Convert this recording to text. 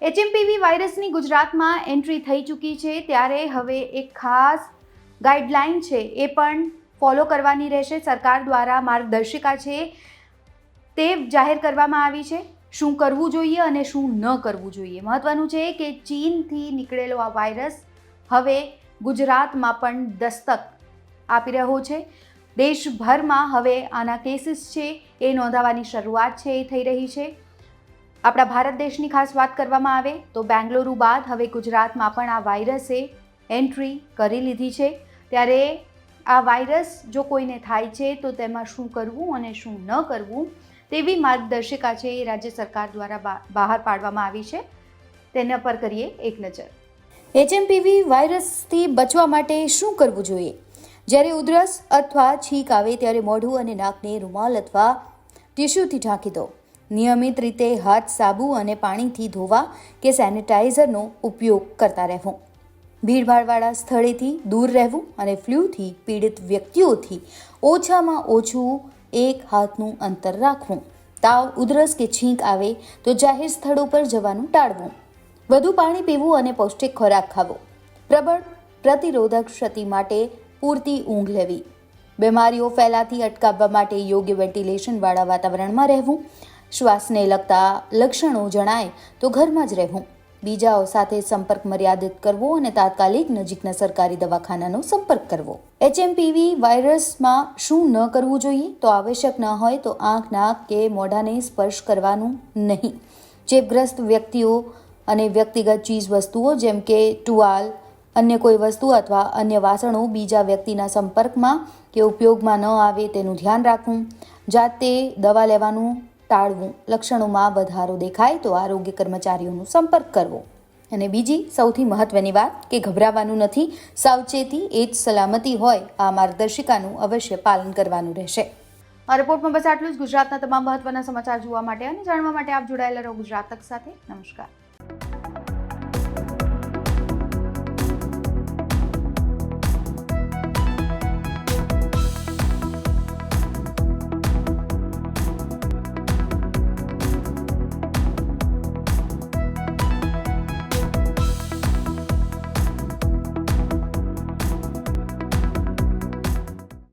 HMPV વાયરસની ગુજરાતમાં entry થઈ ચૂકી છે, ત્યારે હવે એક ખાસ ગાઈડલાઈન છે એ પણ ફોલો કરવાની રહેશે. સરકાર દ્વારા માર્ગદર્શિકા છે તે જાહેર કરવામાં આવી છે. શું કરવું જોઈએ અને શું ન કરવું જોઈએ? મહત્વનું છે કે ચીનથી નીકળેલો આ વાયરસ હવે ગુજરાતમાં પણ દસ્તક આપી રહ્યો છે. દેશભરમાં હવે આના કેસીસ છે, એ નોંધાવાની શરૂઆત છે, એ થઈ રહી છે. આપણા ભારત દેશની ખાસ વાત કરવામાં આવે તો બેંગલુરુ બાદ હવે ગુજરાતમાં પણ આ વાયરસે એન્ટ્રી કરી લીધી છે. ત્યારે આ વાયરસ જો કોઈને થાય છે તો તેમાં શું કરવું અને શું ન કરવું તેવી માર્ગદર્શિકા છે એ રાજ્ય સરકાર દ્વારા બહાર પાડવામાં આવી છે. તેના પર કરીએ એક નજર. એચએમપીવી વાયરસથી બચવા માટે શું કરવું જોઈએ? જ્યારે ઉધરસ અથવા છીંક આવે ત્યારે મોઢું અને નાકને રૂમાલ અથવા ટીશ્યુથી ઢાંકી દો. નિયમિત રીતે હાથ, સાબુ અને પાણીથી ધોવા કે સેનિટાઈઝરનો ઉપયોગ કરતા રહેવું. ભીડભાડવાળા સ્થળેથી દૂર રહેવું અને ફ્લૂથી પીડિત વ્યક્તિઓથી ઓછામાં ઓછું એક હાથનું અંતર રાખવું. તાવ, ઉધરસ કે છીંક આવે તો જાહેર સ્થળો પર જવાનું ટાળવું. વધુ પાણી પીવું અને પૌષ્ટિક ખોરાક ખાવો. પ્રબળ પ્રતિરોધક ક્ષતિ માટે પૂરતી ઊંઘ લેવી. બીમારીઓ ફેલાતી અટકાવવા માટે યોગ્ય વેન્ટિલેશનવાળા વાતાવરણમાં રહેવું શ્વાસને લગતા લક્ષણો જણાય તો ઘરમાં જ રહેવું. બીજાઓ સાથે સંપર્ક મર્યાદિત કરવો અને તાત્કાલિક નજીકના સરકારી દવાખાનાનો સંપર્ક કરવો. એચએમપીવી વાયરસમાં શું ન કરવું જોઈએ? તો આવશ્યક ન હોય તો આંખ, નાક કે મોઢાને સ્પર્શ કરવાનું નહીં. ચેપગ્રસ્ત વ્યક્તિઓ અને વ્યક્તિગત ચીજ વસ્તુઓ જેમ કે ટુવાલ, અન્ય કોઈ વસ્તુ અથવા અન્ય વાસણો બીજા વ્યક્તિના સંપર્કમાં કે ઉપયોગમાં ન આવે તેનું ધ્યાન રાખવું. જાતે દવા લેવાનું ટાળવું. લક્ષણોમાં વધારો દેખાય તો આરોગ્ય કર્મચારીઓનો સંપર્ક કરવો. અને બીજી, સૌથી મહત્વની વાત કે ગભરાવાનું નથી. સાવચેતી એ જ સલામતી હોય. આ માર્ગદર્શિકાનું અવશ્ય પાલન કરવાનું રહેશે. આ રિપોર્ટમાં બસ આટલું જ. ગુજરાતના તમામ મહત્વના સમાચાર જોવા માટે અને જાણવા માટે આપ જોડાયેલા રહો ગુજરાત તક સાથે. નમસ્કાર.